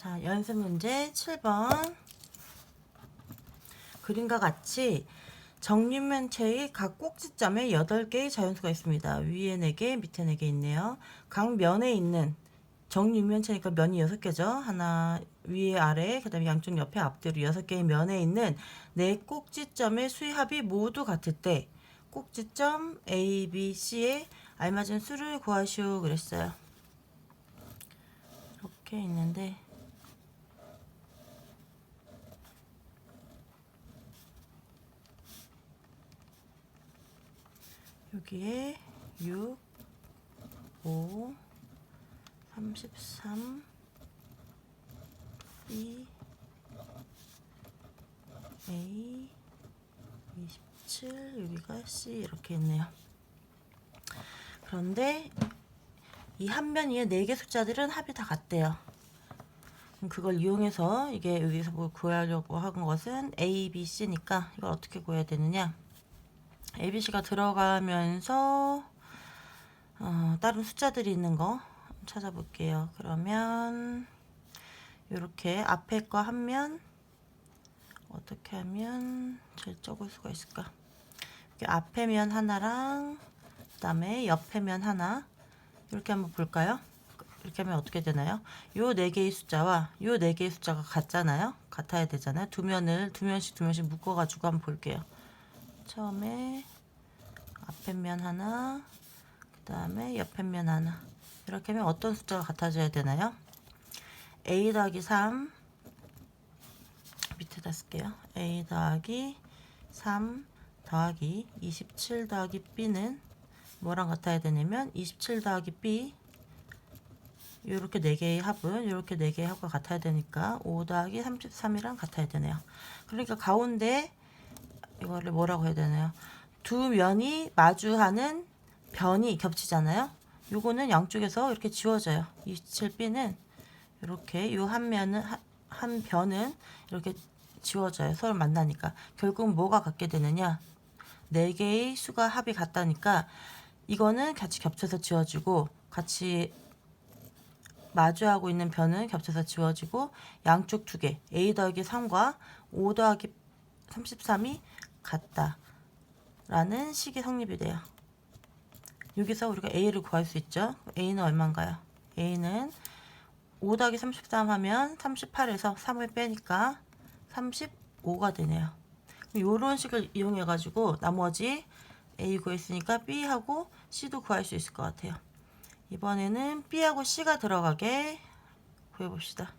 자, 연습 문제 7번. 그림과 같이 정육면체의 각 꼭지점에 8개의 자연수가 있습니다. 위에 4개, 밑에 4개 있네요. 각 면에 있는 정육면체니까 면이 6개죠. 하나 위에 아래, 그 다음에 양쪽 옆에 앞뒤로 6개의 면에 있는 네 꼭지점의 수합이 모두 같을 때 꼭지점 A, B, C의 알맞은 수를 구하시오 그랬어요. 이렇게 있는데 여기에 6, 5, 33, B, A, 27, 여기가 C 이렇게 있네요. 그런데 이 한 면 위에 네 개 숫자들은 합이 다 같대요. 그걸 이용해서 이게 여기서 뭘 구하려고 한 것은 A, B, C니까 이걸 어떻게 구해야 되느냐? A, B, C가 들어가면서 어, 다른 숫자들이 있는 거 찾아볼게요. 그러면 이렇게 앞에 거 한 면 어떻게 하면 잘 적을 수가 있을까? 앞에 면 하나랑 그다음에 옆에 면 하나 이렇게 한번 볼까요? 이렇게 하면 어떻게 되나요? 요 네 개의 숫자와 요 네 개의 숫자가 같잖아요. 같아야 되잖아요. 두 면을 두 면씩 두 면씩 묶어 가지고 한번 볼게요. 처음에 앞에 면 하나, 그 다음에 옆에 면 하나. 이렇게 하면 어떤 숫자가 같아져야 되나요? a 더하기 3 밑에다 쓸게요. a 더하기 3 더하기 27 더하기 b는 뭐랑 같아야 되냐면 27 더하기 b 이렇게 네 개의 합은 이렇게 네 개의 합과 같아야 되니까 5 더하기 33이랑 같아야 되네요. 그러니까 가운데 이거를 뭐라고 해야 되나요? 두 면이 마주하는 변이 겹치잖아요. 요거는 양쪽에서 이렇게 지워져요. 27b는 이렇게 요 한 면은 한- 한 변은 이렇게 지워져요. 서로 만나니까 결국 뭐가 같게 되느냐? 네 개의 수가 합이 같다니까 이거는 같이 겹쳐서 지워지고 같이 마주하고 있는 변은 겹쳐서 지워지고 양쪽 두 개 a 더하기 3과 5 더하기 33이 같다 라는 식이 성립이 돼요. 여기서 우리가 a를 구할 수 있죠. a는 얼마인가요? a는 5 더하기 33 하면 38에서 3을 빼니까 35가 되네요. 이런 식을 이용해 가지고 나머지 A 구했으니까 B하고 C도 구할 수 있을 것 같아요. 이번에는 B하고 C가 들어가게 구해봅시다.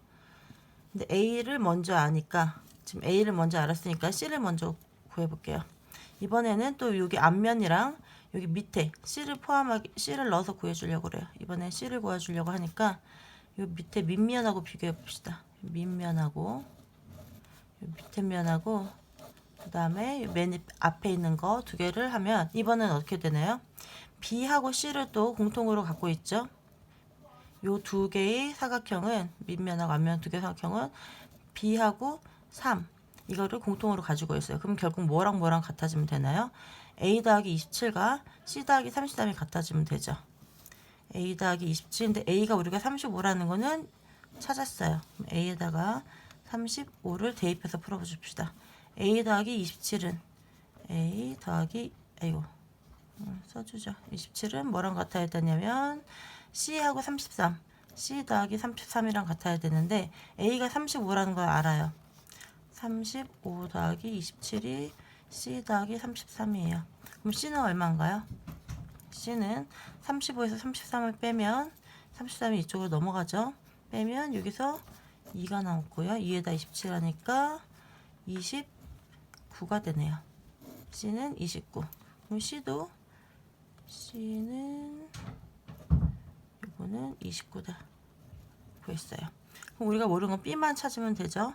근데 A를 먼저 아니까 지금 A를 먼저 알았으니까 C를 먼저 구해볼게요. 이번에는 또 여기 앞면이랑 여기 밑에 C를 포함하기 C를 넣어서 구해주려고 그래요. 이번엔 C를 구해주려고 하니까 요 밑에 밑면하고 비교해 봅시다. 밑면하고 요 밑에 면하고 그 다음에 맨 앞에 있는 거 두 개를 하면 이번엔 어떻게 되나요? B하고 C를 또 공통으로 갖고 있죠. 요 두 개의 사각형은 밑면하고 앞면 두 개의 사각형은 B하고 3 이거를 공통으로 가지고 있어요. 그럼 결국 뭐랑 뭐랑 같아지면 되나요? A 더하기 27과 C 더하기 33이 같아지면 되죠. A 더하기 27인데 A가 우리가 35라는 거는 찾았어요. A에다가 35를 대입해서 풀어줍시다. A 더하기 27은 A 더하기 아이고 음, 써주죠. 27은 뭐랑 같아야 되냐면 C하고 33 C 더하기 33이랑 같아야 되는데 A가 35라는 걸 알아요. 35 더하기 27이 C 더하기 33이에요. 그럼 C는 얼마인가요? C는 35에서 33을 빼면 33이 이쪽으로 넘어가죠. 빼면 여기서 2가 나왔고요. 2에다 27 하니까 29가 되네요. C는 29. 그럼 C도 C는 이거는 29다. 구했어요. 그럼 우리가 모르는 건 B만 찾으면 되죠.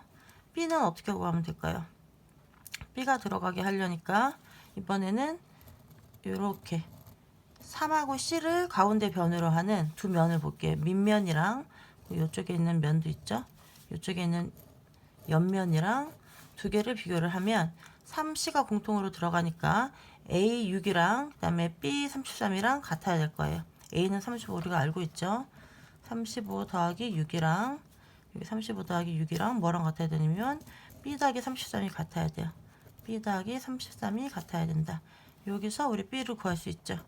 B는 어떻게 구하면 될까요? B가 들어가게 하려니까 이번에는 이렇게 3하고 C를 가운데 변으로 하는 두 면을 볼게요. 밑면이랑 이쪽에 있는 면도 있죠. 이쪽에 있는 옆면이랑 두 개를 비교를 하면 3C가 공통으로 들어가니까 A6이랑 그다음에 B33이랑 같아야 될 거예요. A는 35 우리가 알고 있죠. 35 더하기 6이랑 여기 35 더하기 6이랑 뭐랑 같아야 되냐면 b 더하기 33이 같아야 돼요. b 더하기 33이 같아야 된다. 여기서 우리 b를 구할 수 있죠.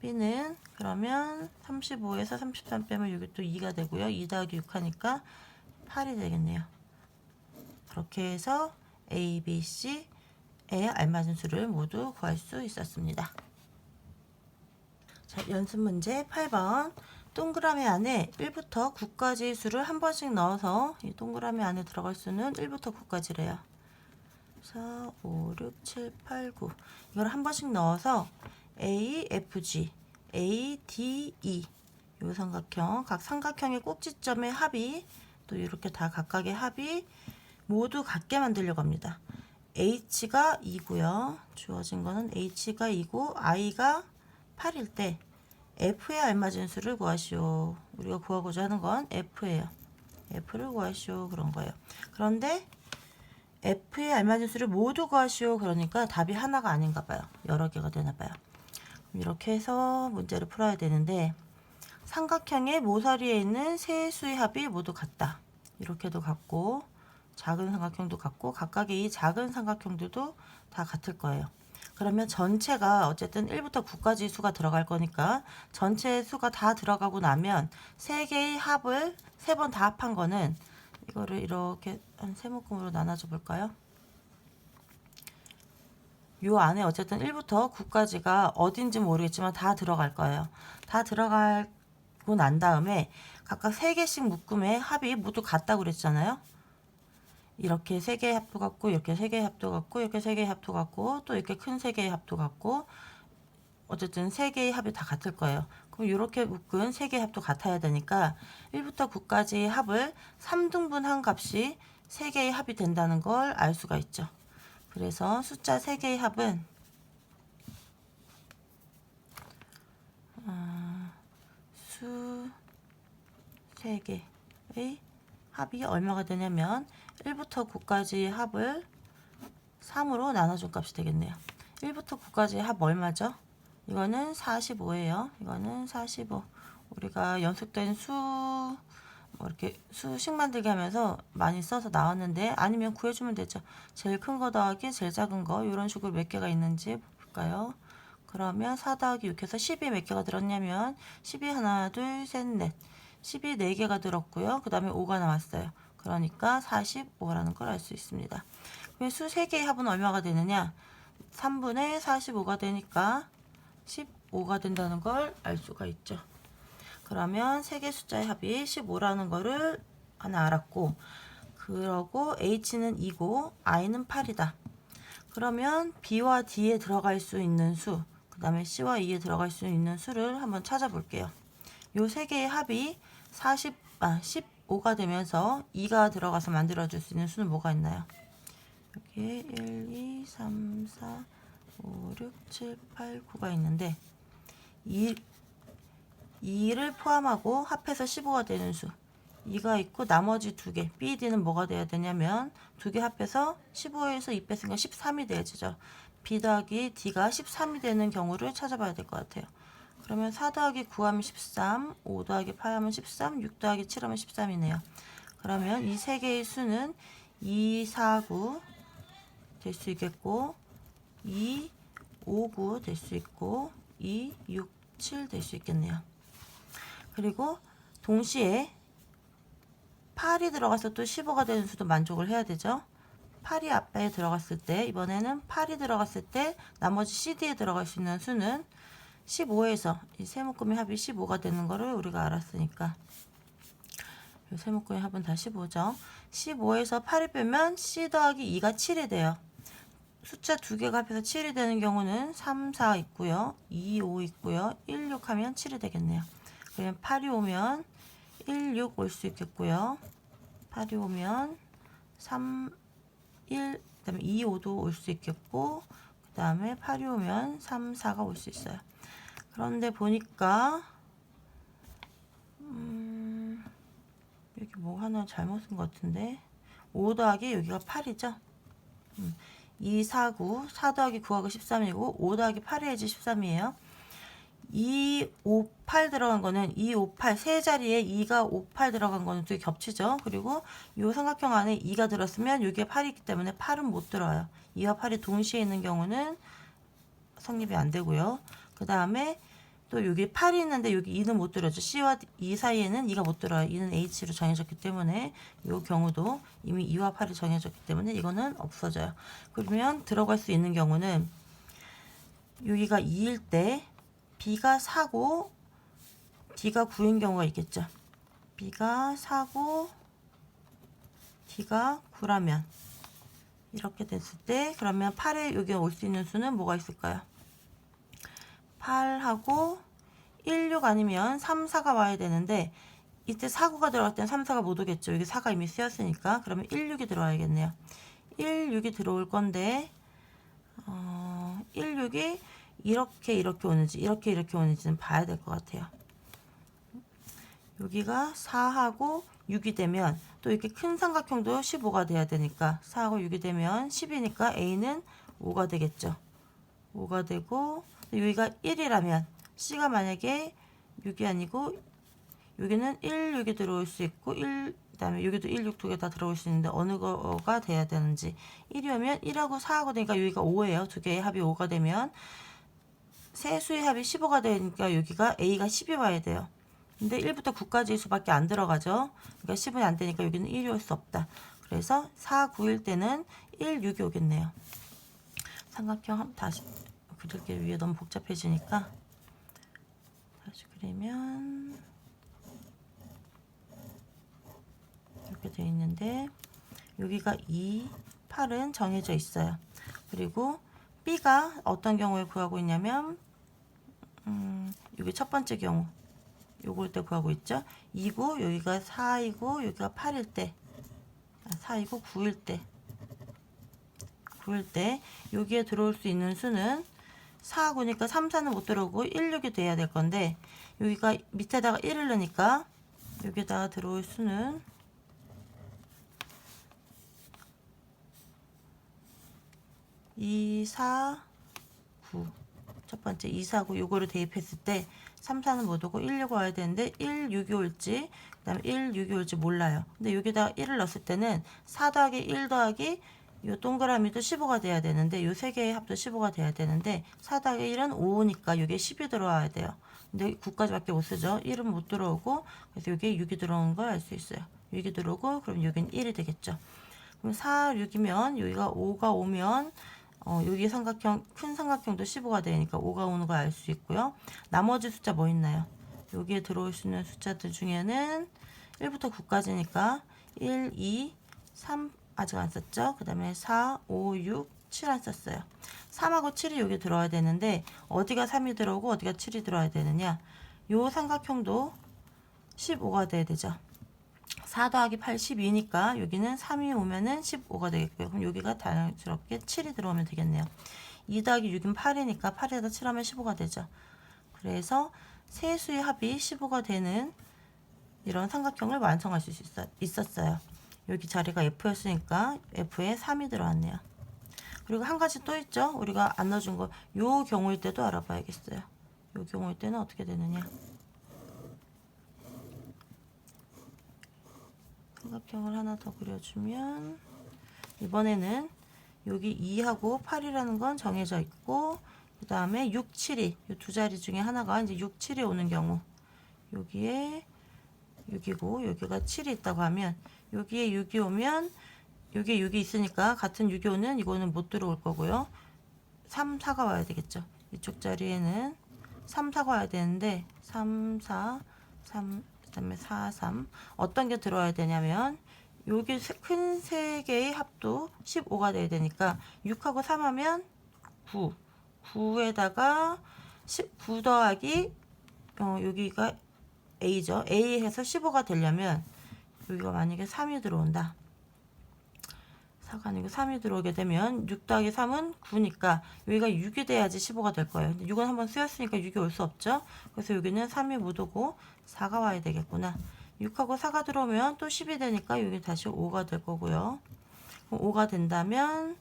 b는 그러면 35에서 33 빼면 여기 또 2가 되고요. 2 더하기 6 하니까 8이 되겠네요. 그렇게 해서 A, B, C에 알맞은 수를 모두 구할 수 있었습니다. 자, 연습 문제 8번. 동그라미 안에 1부터 9까지 수를 한 번씩 넣어서 이 동그라미 안에 들어갈 수는 1부터 9까지래요. 4, 5, 6, 7, 8, 9. 이걸 한 번씩 넣어서 A, F, G, A, D, E. 요 삼각형, 각 삼각형의 꼭지점의 합이 또 이렇게 다 각각의 합이 모두 같게 만들려고 합니다. H가 2고요. 주어진 거는 H가 2고 I가 8일 때 F에 알맞은 수를 구하시오. 우리가 구하고자 하는 건 F예요. F를 구하시오. 그런 거예요. 그런데 F에 알맞은 수를 모두 구하시오. 그러니까 답이 하나가 아닌가 봐요. 여러 개가 되나 봐요. 이렇게 해서 문제를 풀어야 되는데 삼각형의 모서리에 있는 세 수의 합이 모두 같다. 이렇게도 같고 작은 삼각형도 같고 각각의 이 작은 삼각형들도 다 같을 거예요. 그러면 전체가 어쨌든 1부터 9까지 수가 들어갈 거니까 전체 수가 다 들어가고 나면 세 개의 합을 세번다 합한 거는 이거를 이렇게 한세 묶음으로 나눠줘 볼까요? 요 안에 어쨌든 1부터 9까지가 어딘지 모르겠지만 다 들어갈 거예요. 다 들어가고 난 다음에 각각 3개씩 묶음의 합이 모두 같다고 그랬잖아요. 이렇게 3개의 합도 같고 이렇게 3개의 합도 같고 이렇게 3개의 합도 같고 또 이렇게 큰 3개의 합도 같고 어쨌든 3개의 합이 다 같을 거예요. 그럼 이렇게 묶은 3개의 합도 같아야 되니까 1부터 9까지의 합을 3등분 한 값이 3개의 합이 된다는 걸 알 수가 있죠. 그래서 숫자 3개의 합은 아, 수 3개의 합이 얼마가 되냐면 1부터 9까지의 합을 3으로 나눠준 값이 되겠네요. 1부터 9까지의 합 얼마죠? 이거는 45예요. 이거는 45. 우리가 연속된 수, 뭐 이렇게 수식 만들기 하면서 많이 써서 나왔는데 아니면 구해주면 되죠. 제일 큰 거 더하기 제일 작은 거 이런 식으로 몇 개가 있는지 볼까요? 그러면 4 더하기 6해서 10이 몇 개가 들었냐면 10이 하나, 둘, 셋, 넷. 10이 4개가 들었고요. 그 다음에 5가 나왔어요. 그러니까 45라는 걸 알 수 있습니다. 그럼 수 3개의 합은 얼마가 되느냐? 3분의 45가 되니까 15가 된다는 걸 알 수가 있죠. 그러면 3개 숫자의 합이 15라는 거를 하나 알았고 그러고 H는 2고 I는 8이다. 그러면 B와 D에 들어갈 수 있는 수, 그 다음에 C와 E에 들어갈 수 있는 수를 한번 찾아볼게요. 요 세 개의 합이 40, 아, 15가 되면서 2가 들어가서 만들어줄 수 있는 수는 뭐가 있나요? 여기에 1, 2, 3, 4, 5, 6, 7, 8, 9가 있는데 2, 2를 포함하고 합해서 15가 되는 수 2가 있고 나머지 두개 B, D는 뭐가 돼야 되냐면 두 개 합해서 15에서 2 뺐으니까 13이 돼야죠. B 더하기 D가 13이 되는 경우를 찾아봐야 될 것 같아요. 그러면 4 더하기 9 하면 13, 5 더하기 8 하면 13, 6 더하기 7 하면 13이네요. 그러면 이 세 개의 수는 2, 4, 9 될 수 있겠고 2, 5, 9 될 수 있고 2, 6, 7 될 수 있겠네요. 그리고 동시에 8이 들어가서 또 15가 되는 수도 만족을 해야 되죠. 8이 앞에 들어갔을 때 이번에는 8이 들어갔을 때 나머지 CD에 들어갈 수 있는 수는 15에서 이 세묶음의 합이 15가 되는 거를 우리가 알았으니까 이 세묶음의 합은 다 15죠. 15에서 8을 빼면 C 더하기 2가 7이 돼요. 숫자 두 개가 합해서 7이 되는 경우는 3, 4 있고요. 2, 5 있고요. 1, 6 하면 7이 되겠네요. 그러면 8이 오면 1, 6 올 수 있겠고요. 8이 오면 3, 1, 그 다음에 2, 5도 올 수 있겠고, 그 다음에 8이 오면 3, 4가 올 수 있어요. 그런데 보니까, 음, 여기 뭐 하나 잘못 쓴 것 같은데, 5 더하기 여기가 8이죠? 음, 2, 4, 9, 4 더하기 9하고 13이고, 5 더하기 8 해야지 13이에요. 2, 5, 8 들어간 거는 2, 5, 8 세 자리에 2가 5, 8 들어간 거는 또 겹치죠. 그리고 이 삼각형 안에 2가 들었으면 여기에 8이 있기 때문에 8은 못 들어요. 2와 8이 동시에 있는 경우는 성립이 안 되고요. 그 다음에 또 여기 8이 있는데 여기 2는 못 들어죠. C와 2 사이에는 2가 못 들어요. 2는 H로 정해졌기 때문에 이 경우도 이미 2와 8이 정해졌기 때문에 이거는 없어져요. 그러면 들어갈 수 있는 경우는 여기가 2일 때 B가 4고 D가 9인 경우가 있겠죠. B가 4고 D가 9라면 이렇게 됐을 때 그러면 8에 여기 올 수 있는 수는 뭐가 있을까요? 8하고 1, 6 아니면 3, 4가 와야 되는데 이때 4, 9가 들어갈 땐 3, 4가 못 오겠죠. 여기 4가 이미 쓰였으니까 그러면 1, 6이 들어와야겠네요. 1, 6이 들어올 건데 어, 1, 6이 이렇게 이렇게 오는지 이렇게 이렇게 오는지는 봐야 될 것 같아요. 여기가 4하고 6이 되면 또 이렇게 큰 삼각형도 15가 돼야 되니까 4하고 6이 되면 10이니까 A는 5가 되겠죠. 5가 되고 여기가 1이라면 C가 만약에 6이 아니고 여기는 1, 6이 들어올 수 있고 1 그 다음에 여기도 1, 6 두 개 다 들어올 수 있는데 어느 거가 돼야 되는지 1이면 1하고 4하고 되니까 여기가 5예요. 두 개의 합이 5가 되면 세 수의 합이 15가 되니까 여기가 A가 10이 와야 돼요. 근데 1부터 9까지의 수밖에 안 들어가죠. 그러니까 10은 안 되니까 여기는 1이 올 수 없다. 그래서 4, 9일 때는 1, 6이 오겠네요. 삼각형 다시 그릴게 위에 너무 복잡해지니까 다시 그리면 이렇게 되어 있는데 여기가 2, 8은 정해져 있어요. 그리고 B가 어떤 경우에 구하고 있냐면 음, 여기 첫 번째 경우 요걸 때 구하고 있죠. 2고 여기가 4이고 여기가 8일 때 아, 4이고 9일 때 9일 때 여기에 들어올 수 있는 수는 4, 9니까 3, 4는 못 들어오고 1, 6이 돼야 될 건데 여기가 밑에다가 1을 넣으니까 여기다가 들어올 수는 2, 4, 9. 첫 번째 2, 4, 9 요거를 대입했을 때 3, 4는 못 오고 1, 6 와야 되는데 1, 6이 올지 그 다음에 1, 6이 올지 몰라요. 근데 여기다가 1을 넣었을 때는 4 더하기 1 더하기 요 동그라미도 15가 돼야 되는데 요세 개의 합도 15가 돼야 되는데 4 더하기 1은 5니까 요게 10이 들어와야 돼요. 근데 9까지밖에 못 쓰죠. 1은 못 들어오고 그래서 요게 6이 들어오는 걸알 수 있어요. 6이 들어오고 그럼 여기는 1이 되겠죠. 그럼 4, 6이면 여기가 5가 오면 어, 여기 삼각형 큰 삼각형도 15가 되니까 5가 오는 걸 알 수 있고요. 나머지 숫자 뭐 있나요? 여기에 들어올 수 있는 숫자들 중에는 1부터 9까지니까 1, 2, 3 아직 안 썼죠? 그 다음에 4, 5, 6, 7 안 썼어요. 3하고 7이 여기 들어와야 되는데 어디가 3이 들어오고 어디가 7이 들어와야 되느냐? 요 삼각형도 15가 돼야 되죠. 4 더하기 8, 12니까 여기는 3이 오면은 15가 되겠고요. 그럼 여기가 자연스럽게 7이 들어오면 되겠네요. 2 더하기 6이면 8이니까 8에다 7하면 15가 되죠. 그래서 세 수의 합이 15가 되는 이런 삼각형을 완성할 수 있었, 있었어요. 여기 자리가 F였으니까 F에 3이 들어왔네요. 그리고 한 가지 또 있죠. 우리가 안 넣어준 거. 요 경우일 때도 알아봐야겠어요. 요 경우일 때는 어떻게 되느냐. 삼각형을 하나 더 그려주면 이번에는 여기 2하고 8이라는 건 정해져 있고 그 다음에 6, 7이 이 두 자리 중에 하나가 이제 6, 7이 오는 경우 여기에 6이고 여기가 7이 있다고 하면 여기에 6이 오면 여기에 6이 있으니까 같은 6이 오는 이거는 못 들어올 거고요. 3, 4가 와야 되겠죠. 이쪽 자리에는 3, 4가 와야 되는데 3, 4, 3, 그다음에 4, 3 어떤 게 들어와야 되냐면 여기 큰 세 개의 합도 15가 돼야 되니까 6하고 3 하면 9 9에다가 19 더하기 어, 여기가 A죠 A 해서 15가 되려면 여기가 만약에 3이 들어온다 4가 아니고 3이 들어오게 되면 6 더하기 3은 9니까 여기가 6이 돼야지 15가 될 거예요. 근데 6은 한번 쓰였으니까 6이 올 수 없죠. 그래서 여기는 3이 못 오고 4가 와야 되겠구나. 6하고 4가 들어오면 또 10이 되니까 여기 다시 5가 될 거고요. 5가 된다면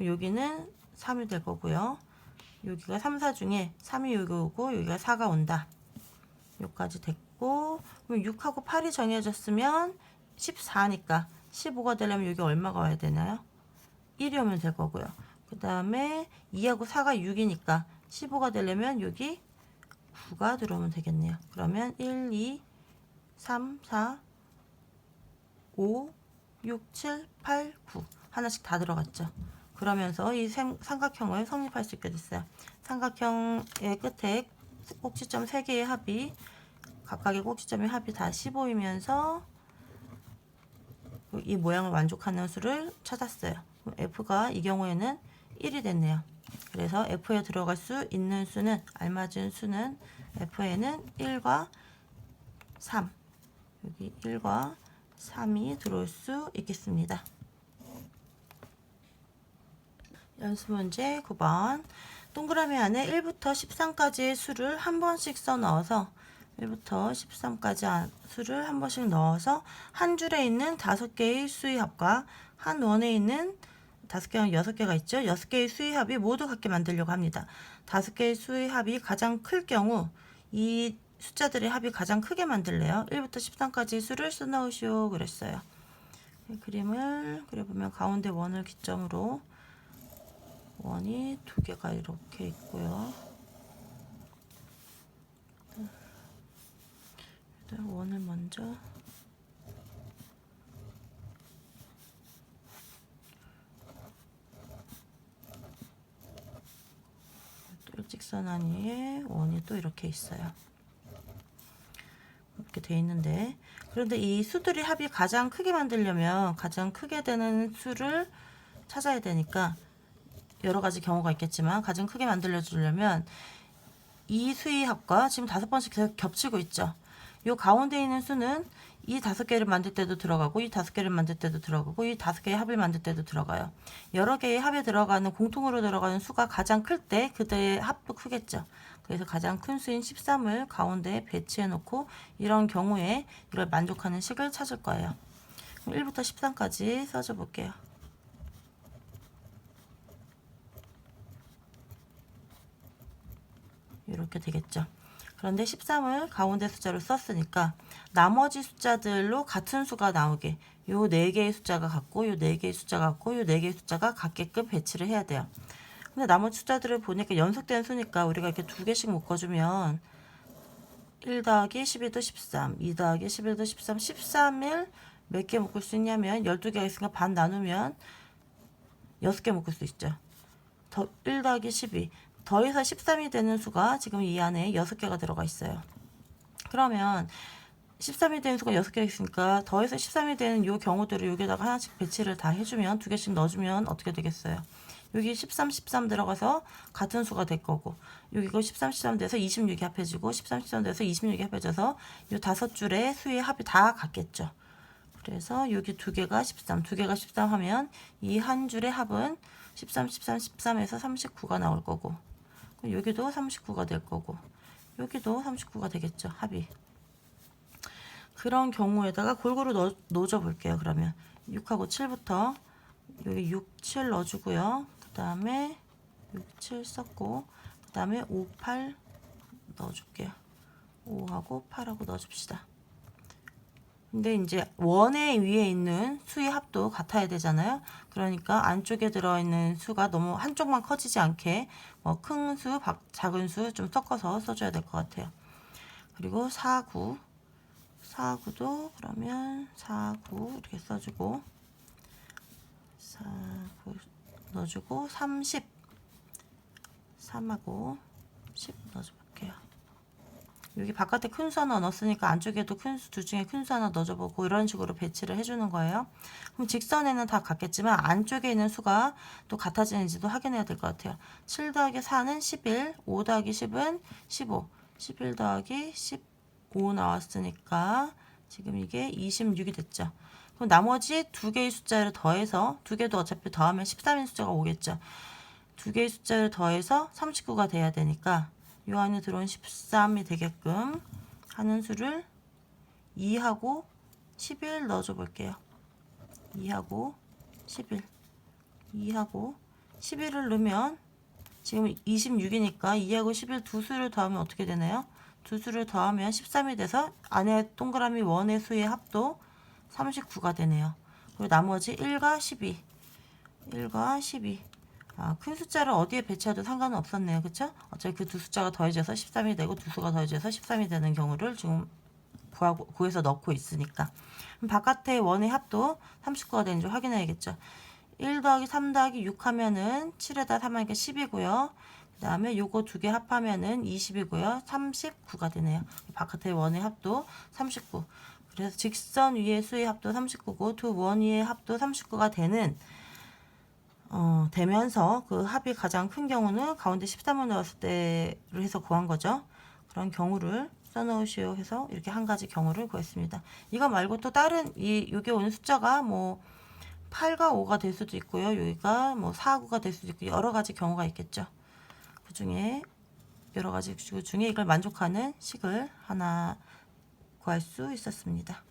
여기는 3이 될 거고요. 여기가 3, 4 중에 3이 여기 오고 여기가 4가 온다. 여기까지 됐고 그럼 6하고 8이 정해졌으면 14니까 15가 되려면 여기 얼마가 와야 되나요? 1이 오면 될 거고요. 그 다음에 2하고 4가 6이니까 15가 되려면 여기 9가 들어오면 되겠네요. 그러면 1, 2, 3, 4, 5, 6, 7, 8, 9 하나씩 다 들어갔죠. 그러면서 이 삼- 삼각형을 성립할 수 있게 됐어요. 삼각형의 끝에 꼭지점 3개의 합이 각각의 꼭지점의 합이 다 15이면서 이 모양을 만족하는 수를 찾았어요. F가 이 경우에는 1이 됐네요. 그래서 F에 들어갈 수 있는 수는 알맞은 수는 F에는 1과 3 여기 1과 3이 들어올 수 있겠습니다. 연습 문제 9번 동그라미 안에 1부터 13까지의 수를 한 번씩 써 넣어서 1부터 13까지 수를 한 번씩 넣어서 한 줄에 있는 다섯 개의 수의 합과 한 원에 있는 다섯 개가 여섯 개가 있죠. 여섯 개의 수의 합이 모두 같게 만들려고 합니다. 다섯 개의 수의 합이 가장 클 경우 이 숫자들의 합이 가장 크게 만들래요. 1부터 13까지 수를 써 넣으시오 그랬어요. 이 그림을 그려보면 가운데 원을 기점으로 원이 두 개가 이렇게 있고요. 일단 원을 먼저 또 일직선 아니에 원이 또 이렇게 있어요. 이렇게 돼 있는데 그런데 이 수들이 합이 가장 크게 만들려면 가장 크게 되는 수를 찾아야 되니까 여러 가지 경우가 있겠지만 가장 크게 만들어 주려면 이 수의 합과 지금 다섯 번씩 계속 겹치고 있죠. 요 가운데 있는 수는 이 다섯 개를 만들 때도 들어가고 이 다섯 개를 만들 때도 들어가고 이 다섯 개의 합을 만들 때도 들어가요. 여러 개의 합에 들어가는 공통으로 들어가는 수가 가장 클 때 그들의 합도 크겠죠. 그래서 가장 큰 수인 13을 가운데에 배치해 놓고 이런 경우에 이걸 만족하는 식을 찾을 거예요. 그럼 1부터 13까지 써줘 볼게요. 이렇게 되겠죠. 그런데 13을 가운데 숫자로 썼으니까 나머지 숫자들로 같은 수가 나오게 요 4개의 숫자가 같고 요 4개의 숫자가 같고 요 4개의 숫자가 같게끔 배치를 해야 돼요. 근데 나머지 숫자들을 보니까 연속된 수니까 우리가 이렇게 두 개씩 묶어주면 1 더하기 12도 13, 2 더하기 11도 13, 13을 몇 개 묶을 수 있냐면 12개가 있으니까 반 나누면 6개 묶을 수 있죠. 더, 1 더하기 12. 더해서 13이 되는 수가 지금 이 안에 6개가 들어가 있어요. 그러면 13이 되는 수가 6개가 있으니까 더해서 13이 되는 요 경우들을 여기다가 하나씩 배치를 다 해주면 두 개씩 넣어주면 어떻게 되겠어요? 여기 13, 13 들어가서 같은 수가 될 거고 여기가 13, 13 돼서 26이 합해지고 13, 13 돼서 26이 합해져서 요 다섯 줄의 수의 합이 다 같겠죠. 그래서 여기 두 개가 13, 두 개가 13 하면 이 한 줄의 합은 13, 13, 13에서 39가 나올 거고 여기도 39가 될 거고 여기도 39가 되겠죠 합이. 그런 경우에다가 골고루 넣, 넣어줘 볼게요 그러면. 6하고 7부터 여기 6, 7 넣어주고요. 그 다음에 6, 7 썼고 그 다음에 5, 8 넣어줄게요. 5하고 8하고 넣어줍시다 근데 이제 원의 위에 있는 수의 합도 같아야 되잖아요. 그러니까 안쪽에 들어있는 수가 너무 한쪽만 커지지 않게 뭐 큰 수, 작은 수 좀 섞어서 써줘야 될 것 같아요. 그리고 4, 9. 4, 9도 그러면 4, 9 이렇게 써주고 4, 9 넣어주고 30 3하고 10 넣어줘볼게요. 여기 바깥에 큰 수 하나 넣었으니까 안쪽에도 큰수두 중에 큰 수 하나 넣어줘보고 이런 식으로 배치를 해주는 거예요. 그럼 직선에는 다 같겠지만 안쪽에 있는 수가 또 같아지는지도 확인해야 될 것 같아요. 7 더하기 4는 11, 5 더하기 10은 15, 11 더하기 15 나왔으니까 지금 이게 26이 됐죠. 그럼 나머지 두 개의 숫자를 더해서 두 개도 어차피 더하면 13인 숫자가 오겠죠. 두 개의 숫자를 더해서 39가 돼야 되니까 요 안에 들어온 13이 되게끔 하는 수를 2하고 11 넣어줘 볼게요. 2하고 11 2하고 11을 넣으면 지금 26이니까 2하고 11 두 수를 더하면 어떻게 되나요? 두 수를 더하면 13이 돼서 안에 동그라미 원의 수의 합도 39가 되네요. 그리고 나머지 1과 12. 1과 12. 아, 큰 숫자를 어디에 배치해도 상관은 없었네요. 그쵸? 어차피 그 두 숫자가 더해져서 13이 되고 두 수가 더해져서 13이 되는 경우를 지금 구하고, 구해서 넣고 있으니까. 바깥의 원의 합도 39가 되는지 확인해야겠죠. 1 더하기 3 더하기 6 하면은 7에다 3 하니까 10이고요. 그 다음에 요거 두 개 합하면은 20이고요. 39가 되네요. 바깥의 원의 합도 39. 그래서 직선 위의 수의 합도 39고 두 원 위의 합도 39가 되는 어, 되면서 그 합이 가장 큰 경우는 가운데 13을 넣었을 때를 해서 구한 거죠. 그런 경우를 써놓으시오 해서 이렇게 한 가지 경우를 구했습니다. 이거 말고 또 다른 이 여기 오는 숫자가 뭐 8과 5가 될 수도 있고요. 여기가 뭐 4, 9가 될 수도 있고 여러 가지 경우가 있겠죠. 그 중에 여러 가지 그 중에 이걸 만족하는 식을 하나 구할 수 있었습니다.